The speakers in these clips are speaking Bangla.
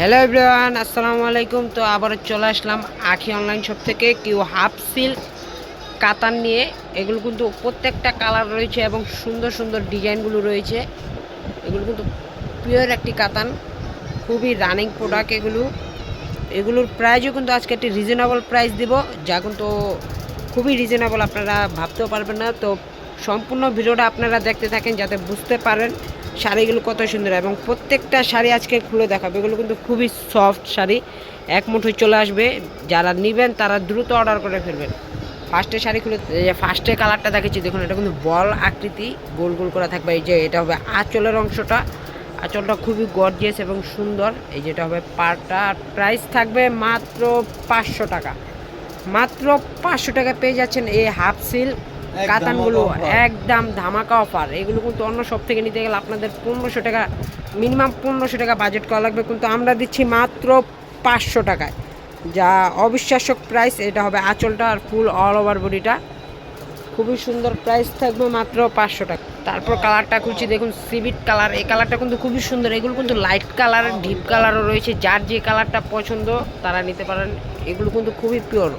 হ্যালো এভরিওয়ান আসসালামু আলাইকুম। তো আবার চলে আসলাম আখি অনলাইন শপ থেকে। কেউ হাফ সিল্ক কাতান নিয়ে। এগুলো কিন্তু প্রত্যেকটা কালার রয়েছে এবং সুন্দর সুন্দর ডিজাইনগুলো রয়েছে। এগুলো কিন্তু পিওর একটি কাতান। খুবই রানিং প্রোডাক্ট এগুলো। এগুলোর প্রাইজও কিন্তু আজকে একটি রিজনেবল প্রাইস দিব, যা কিন্তু খুবই রিজনেবল আপনারা ভাবতেও পারবেন না। তো সম্পূর্ণ ভিডিওটা আপনারা দেখতে থাকেন, যাতে বুঝতে পারেন। শাড়িগুলো কত সুন্দর এবং প্রত্যেকটা শাড়ি আজকে খুলে দেখাবো। এগুলো কিন্তু খুবই সফট শাড়ি। এক মুঠোয় চলে আসবে। যারা নেবেন, তারা দ্রুত অর্ডার করে ফেলবেন। ফার্স্টে শাড়ি খুলে ফার্স্টে কালারটা দেখেছি দেখুন, এটা কিন্তু বল আকৃতি, গোল গোল করা থাকবে। এই যে এটা হবে আঁচলের অংশটা। আঁচলটা খুবই গর্জিয়াস এবং সুন্দর। এই যেটা হবে পারটা প্রাইস থাকবে মাত্র পাঁচশো টাকা। মাত্র পাঁচশো টাকা পেয়ে যাচ্ছেন এই হাফ সিল এক কাতানগুলো একদম ধামাকা অফার। এগুলো কিন্তু অন্য সব থেকে নিতে গেলে আপনাদের পনেরোশো টাকা মিনিমাম পনেরোশো টাকা বাজেট করা লাগবে। কিন্তু আমরা দিচ্ছি মাত্র পাঁচশো টাকায়। যা অবিশ্বাস্য প্রাইস এটা হবে আঁচলটা আর ফুল অল ওভার বডিটা খুবই সুন্দর প্রাইস থাকবে মাত্র পাঁচশো টাকা। তারপর কালারটা খুঁজছি দেখুন সিভিট কালার এই কালারটা কিন্তু খুবই সুন্দর। এগুলো কিন্তু লাইট কালার ডিপ কালারও রয়েছে। যার যে কালারটা পছন্দ তারা নিতে পারেন। এগুলো কিন্তু খুবই পিওর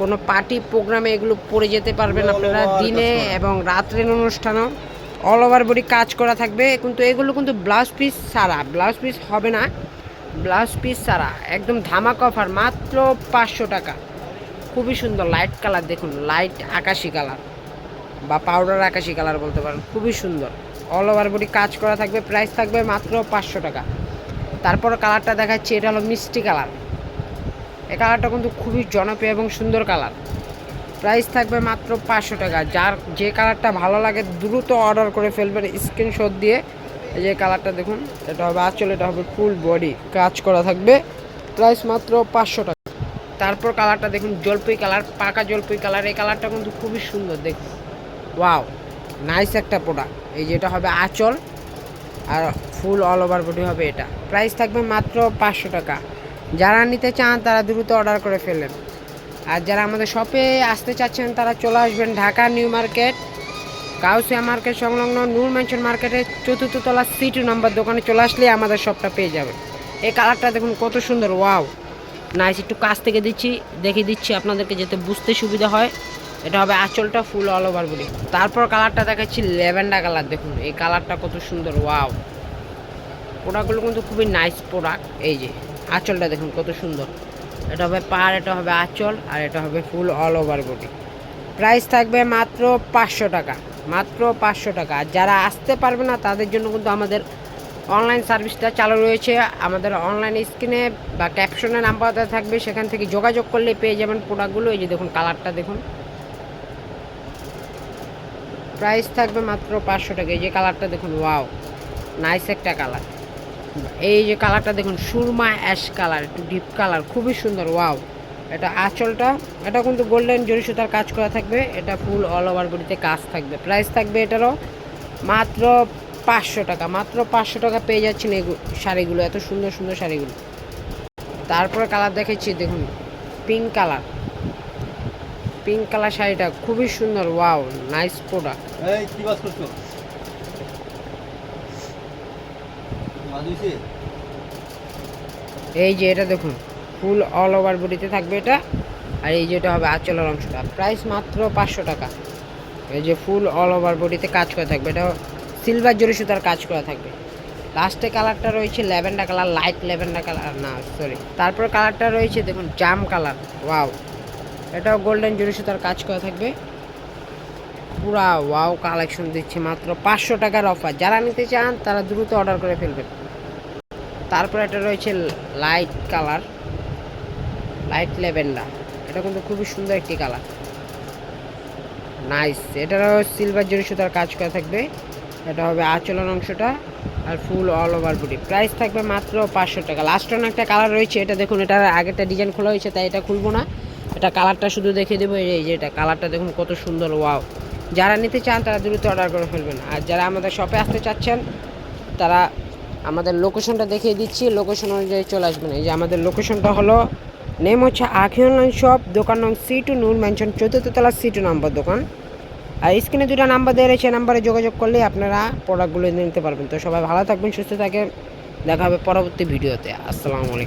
কোনো পার্টি প্রোগ্রামে এগুলো পরে যেতে পারবেন আপনারা দিনে এবং রাত্রের অনুষ্ঠানেও অল ওভার বডি কাজ করা থাকবে। কিন্তু এগুলো কিন্তু ব্লাউজ পিস ছাড়া ব্লাউজ পিস হবে না। ব্লাউজ পিস ছাড়া একদম ধামাকা অফার মাত্র পাঁচশো টাকা। খুবই সুন্দর লাইট কালার দেখুন লাইট আকাশি কালার বা পাউডার আকাশি কালার বলতে পারেন খুবই সুন্দর। অল ওভার বডি কাজ করা থাকবে প্রাইস থাকবে মাত্র পাঁচশো টাকা। তারপর কালারটা দেখাচ্ছি এটা হলো মিষ্টি কালার। এই কালারটা কিন্তু খুবই জনপ্রিয় এবং সুন্দর কালার। প্রাইস থাকবে মাত্র পাঁচশো টাকা। যার যে কালারটা ভালো লাগে, দ্রুত অর্ডার করে ফেলবেন স্ক্রিনশট দিয়ে। এই যে কালারটা দেখুন, এটা হবে আচল, এটা হবে ফুল বডি। কাজ করা থাকবে, প্রাইস মাত্র পাঁচশো টাকা। তারপর কালারটা দেখুন, জলপাই কালার, পাকা জলপাই কালার। এই কালারটা কিন্তু খুবই সুন্দর, দেখুন। ওয়াও, নাইস একটা প্রোডাক্ট। এই যেটা হবে আঁচল, আর ফুল অল ওভার বডি হবে এটা। প্রাইস থাকবে মাত্র পাঁচশো টাকা। যারা নিতে চান তারা দ্রুত অর্ডার করে ফেলেন আর যারা আমাদের শপে আসতে চাচ্ছেন, তারা চলে আসবেন ঢাকা নিউ মার্কেট, কাউসিয়া মার্কেট সংলগ্ন নূর ম্যানশন মার্কেটের চতুর্থ তলা সি টু নম্বর দোকানে চলে আসলে আমাদের শপটা পেয়ে যাবেন। এই কালারটা দেখুন কত সুন্দর, ওয়াও। নাইস একটু কাছ থেকে দিচ্ছি, দেখিয়ে দিচ্ছি আপনাদেরকে যাতে বুঝতে সুবিধা হয়। এটা হবে আঁচলটা ফুল অল ওভার বডি তারপর কালারটা দেখাচ্ছি, ল্যাভেন্ডার কালার দেখুন, এই কালারটা কত সুন্দর, ওয়াও। প্রোডাক্টগুলো কিন্তু খুবই নাইস প্রোডাক্ট এই যে। আঁচলটা দেখুন কত সুন্দর। এটা হবে পাড় এটা হবে আঁচল, আর এটা হবে full all over body price থাকবে মাত্র পাঁচশো টাকা, মাত্র পাঁচশো টাকা। যারা আসতে পারবে না, তাদের জন্য কিন্তু আমাদের অনলাইন সার্ভিসটা চালু রয়েছে। আমাদের অনলাইন স্ক্রিনে বা ক্যাপশনে নাম্বার দেওয়া থাকবে, সেখান থেকে যোগাযোগ করলে পেয়ে যাবেন প্রোডাক্টগুলো এই যে দেখুন কালারটা দেখুন। প্রাইস থাকবে মাত্র পাঁচশো টাকা। এই যে কালারটা দেখুন ওয়াও নাইস একটা কালার এই যে কালারটা দেখুন, সুরমা অ্যাশ কালার, একটু ডিপ কালার, খুবই সুন্দর ওয়াও এটা আঁচলটা, এটা কিন্তু গোল্ডেন জরি সুতার কাজ করা থাকবে, এটা ফুল অল ওভার বডিতে কাজ থাকবে। প্রাইস থাকবে এটারও মাত্র পাঁচশো টাকা, মাত্র পাঁচশো টাকা পেয়ে যাচ্ছেন এই শাড়িগুলো, এত সুন্দর সুন্দর শাড়িগুলো। তারপরে কালার দেখেছি, দেখুন পিঙ্ক কালার। পিঙ্ক কালার শাড়িটা খুবই সুন্দর ওয়াও নাইস প্রোডাক্ট এই যে এটা দেখুন ফুল অল ওভার বডিতে থাকবে এটা, আর এই যেটা হবে আঁচলের অংশটা। প্রাইস মাত্র পাঁচশো টাকা। এই যে ফুল অল ওভার বডিতে কাজ করা থাকবে, এটা সিলভার জরি সুতার কাজ করা থাকবে। লাস্টে কালারটা রয়েছে lavender colour light lavender colour না সরি তারপর কালারটা রয়েছে দেখুন, জাম কালার ওয়াও এটাও গোল্ডেন জরি সুতার কাজ করা থাকবে। পুরা ওয়াও কালেকশন দিচ্ছে মাত্র পাঁচশো টাকার অফার। যারা নিতে চান, তারা দ্রুত অর্ডার করে ফেলবেন। তারপর এটা রয়েছে লাইট কালার, লাইট ল্যাভেন্ডার। এটা কিন্তু খুবই সুন্দর একটি কালার। নাইস এটারও সিলভার জরি সুতার কাজ করা থাকবে। এটা হবে আঁচলের অংশটা আর full all over body price থাকবে মাত্র পাঁচশো টাকা। লাস্ট অন একটা কালার রয়েছে। এটা দেখুন, এটার আগেরটা ডিজাইন খোলা হয়েছে, তাই এটা খুলবো না। এটা কালারটা শুধু দেখিয়ে দেবো। এই যে এটা কালারটা দেখুন কত সুন্দর ওয়াও যারা নিতে চান তারা দ্রুত অর্ডার করে ফেলবেন। আর যারা আমাদের শপে আসতে চাচ্ছেন, তারা আমাদের লোকেশনটা দেখিয়ে দিচ্ছি। লোকেশন অনুযায়ী চলে আসবেন। এই যে আমাদের লোকেশনটা হলো নেম হচ্ছে আখি অনলাইন শপ দোকান নং সি টু নূর ম্যানশন চতুর্থ তলা সি টু নম্বর দোকান। আর স্ক্রিনে দুটো নাম্বার দেওয়া রয়েছে নাম্বারে যোগাযোগ করলে আপনারা প্রোডাক্টগুলো নিতে পারবেন। তো সবাই ভালো থাকবেন, সুস্থ থাকেন। দেখা হবে পরবর্তী ভিডিওতে আসসালামু আলাইকুম।